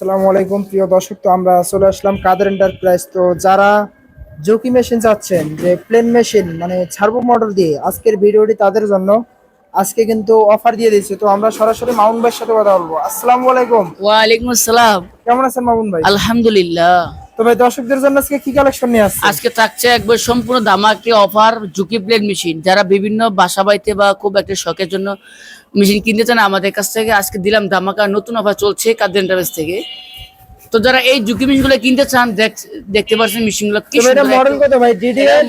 আসসালামু আলাইকুম প্রিয় দর্শক তো আমরা চলে আসলাম কাদের এন্টারপ্রাইজ তো যারা জকি মেশিন চাচ্ছেন যে প্লেন মেশিন মানে ছাড়বো মডেল দিয়ে আজকের ভিডিওটি তাদের জন্য আজকে কিন্তু অফার দিয়ে দিয়েছে। তো আমরা সরাসরি মামুন ভাইয়ের সাথে কথা বলব। আসসালামু আলাইকুম। ওয়া আলাইকুম আসসালাম। কেমন আছেন মামুন ভাই? আলহামদুলিল্লাহ। তো ভাই দর্শকদের জন্য আজকে কি কালেকশন নিয়ে আসছে আজকে থাকছে একবার সম্পূর্ণ দামাকে অফার জুকি প্লেট মেশিন যারা বিভিন্ন বাসা বাড়িতে বা খুব একটা শখের জন্য মেশিন কিনতে চান আমাদের কাছ থেকে আজকে দিলাম দামাকা নতুন অফার চলছে কাদের এন্টারপ্রাইজ থেকে। তো যারা এই জুকি মেশিনগুলো কিনতে চান দেখ- দেখতে পাচ্ছেন মেশিনগুলো কি ভাই এটা মডেল কত ভাই? ডিডিএল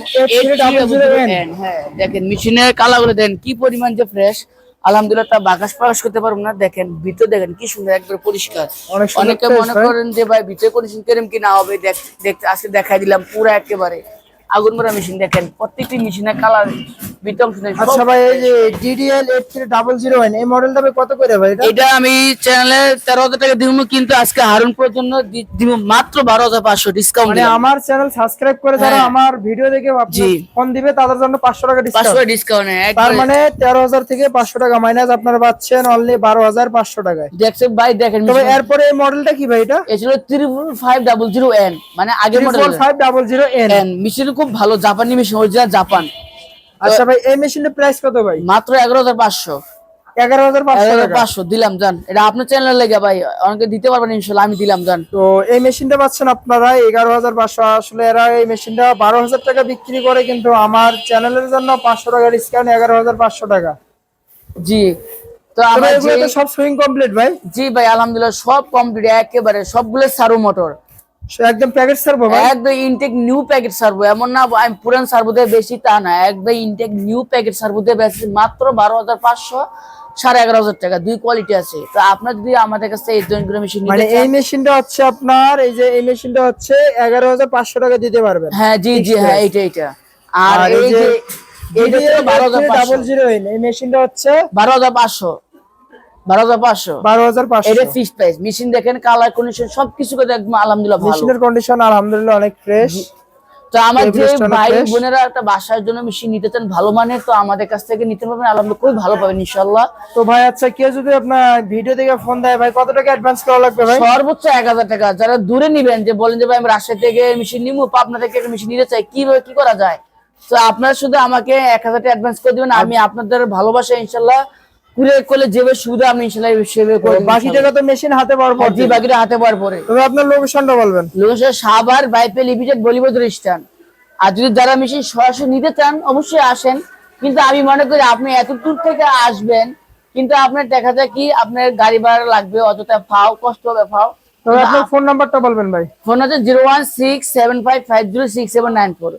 হ্যাঁ দেখেন মেশিনের কালাগুলো দেন কি পরিমাণ যে ফ্রেশ আলহামদুলিল্লাহ তা বাকাশ প্রকাশ করতে পারব না। দেখেন ভিতর দেখেন কি সুন্দর একবার পরিষ্কার। অনেক মনে করেন যে ভাই ভিতরে কন্ডিশন কেরম কি না হবে? দেখ দেখতে আজকে দেখাই দিলাম পুরো একেবারে। আগুন মরা মেশিন দেখেন প্রত্যেকটি মেশিনের কালার আচ্ছা ভাই এই যে DDL eight three double zero এই মডেলটা কত করে ভাই এটা? এটা আমি চ্যানেলে তেরো হাজার টাকা দিব কিন্তু আজকে হারুন পুরোর জন্য দিব মাত্র বারো হাজার পাঁচশো ডিসকাউন্ট মানে আমার চ্যানেল সাবস্ক্রাইব করে যারা হ্যাঁ। আমার ভিডিও দেখে জি। ফোন দিবে তাদের জন্য পাঁচশো টাকা পাঁচশো ডিসকাউন্ট ডিসকাউন্ট তার মানে তেরো হাজার থেকে পাঁচশো টাকা মাইনাস আপনারা পাচ্ছেন অনলি বারো হাজার পাঁচশো টাকায়। দেখছেন ভাই দেখেন তবে এরপরে এই মডেলটা কি ভাই এটা? এ ছিল triple five double zero N মানে আগের three model four five double zero N machine খুব ভালো জাপানি মেশিন অরিজিনাল জাপান আচ্ছা ভাই এই মেশিনের প্রাইস কত ভাই? মাত্র এগারো হাজার পাঁচশো। এগারো হাজার পাঁচশো দিলাম জান। এটা আপনার চ্যানেলে লেগে ভাই অনেকে দিতে পারবেন ইনশাল্লাহ আমি দিলাম জান। তো এই মেশিনটা পাচ্ছেন আপনারা এগারো হাজার পাঁচশো। আসলে এরা এই মেশিনটা বারো হাজার টাকা বিক্রি করে কিন্তু আমার চ্যানেলের জন্য পাঁচশো টাকা ডিসকাউন্ট এগারো হাজার পাঁচশো টাকা। জি। তো আমার সব সুইং কমপ্লিট ভাই। জি ভাই আলহামদুলিল্লাহ সব কমপ্লিট একেবারে সবগুলো সারু মোটর একদম প্যাকেট সার্ভো একদম ইনটেক নিউ প্যাকেট সার্ভো এমন না আমি পুরান সার্ভো দিয়ে বেশি তা না। একদম ইনটেক নিউ প্যাকেট সার্ভো দিয়ে বেশি মাত্র বারো হাজার পাঁচশো সাড়ে এগারো হাজার টাকা দুই কোয়ালিটি আছে। তো আপনার যদি আমাদের কাছে এই জয়েন্ট মেশিন মানে এই মেশিনটা হচ্ছে আপনার এই যে এই মেশিনটা হচ্ছে এগারো হাজার পাঁচশো টাকা দিতে পারবেন। হ্যাঁ জি জি হ্যাঁ এইটা এইটা। আর এই যে এইটা বারো হাজার ডাবল জিরো এই মেশিনটা হচ্ছে বারো হাজার পাঁচশো। বারো হাজার পাঁচশো। বারো হাজার পাঁচশো। এটা ফিক্স প্রাইস মেশিন দেখেন কালার কন্ডিশন সবকিছু একদম আলহামদুলিল্লাহ মেশিনের কন্ডিশন আলহামদুলিল্লাহ অনেক ফ্রেশ তো আমার যে ভাই বোনেরা একটা বাসার জন্য মেশিন নিতে চান ভালো মানের তো আমাদের কাছ থেকে নিতে পারবেন। আলহামদুলিল্লাহ খুবই ভালো পাবেন ইনশাল্লাহ তো ভাই আচ্ছা কেউ যদি আপনার ভিডিও দেখে ফোন দেয় ভাই কত টাকা অ্যাডভান্স করা লাগবে ভাই? সর্বোচ্চ এক হাজার টাকা। যারা দূরে নিবেন যে বলেন যে ভাই আমি রাজশাহী থেকে মেশিন নিবো পাবনা থেকে মেশিন নিতে চাই কীভাবে কি করা যায়? তো আপনারা শুধু আমাকে এক হাজার টাকা অ্যাডভান্স করে দিবেন আমি আপনাদের ভালোবাসা ইনশাল্লাহ কুরিয়ার করলে যেভাবে সুবিধা আমি সেভাবে বাকি। টাকা তো মেশিন হাতে পাওয়ার পর হ্যাঁ, জি বাকিটা হাতে পাওয়ার পরে। তবে আপনার লোকেশনটা বলবেন। লোকেশন সাভার বাইপে লিমিটেড বলিবদ রেস্টান আর যদি যারা মেশিন সরাসরি নিতে চান অবশ্যই আসেন। কিন্তু আমি মনে করি আপনি এত দূর থেকে আসবেন কিন্তু আপনার দেখা যায় কি আপনার গাড়ি ভাড়া লাগবে অযথা ফাও কষ্ট হবে ফাও তবে আপনার ফোন নাম্বারটা বলবেন ভাই। ফোন আছে zero one six seven five five zero six seven nine four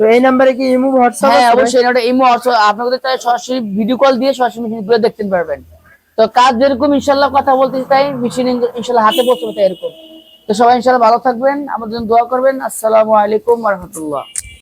তো এই নাম্বারে কি ইমো হোয়াটসঅ্যাপ হ্যাঁ অবশ্যই এটা ইমো হোয়াটসঅ্যাপ আপনাদের তাই সরাসরি ভিডিও কল দিয়ে সরাসরি মেশিনগুলো দেখতে পারবেন। তো কাজ যেরকম ইনশাল্লাহ কথা বলতে চাই মেশিন ইনশাল্লাহ হাতে পৌঁছবে তাই এরকম। তো সবাই ইনশাল্লাহ ভালো থাকবেন আমাদের জন্য দোয়া করবেন। আসসালামু আলাইকুম রহমতুল্লাহ।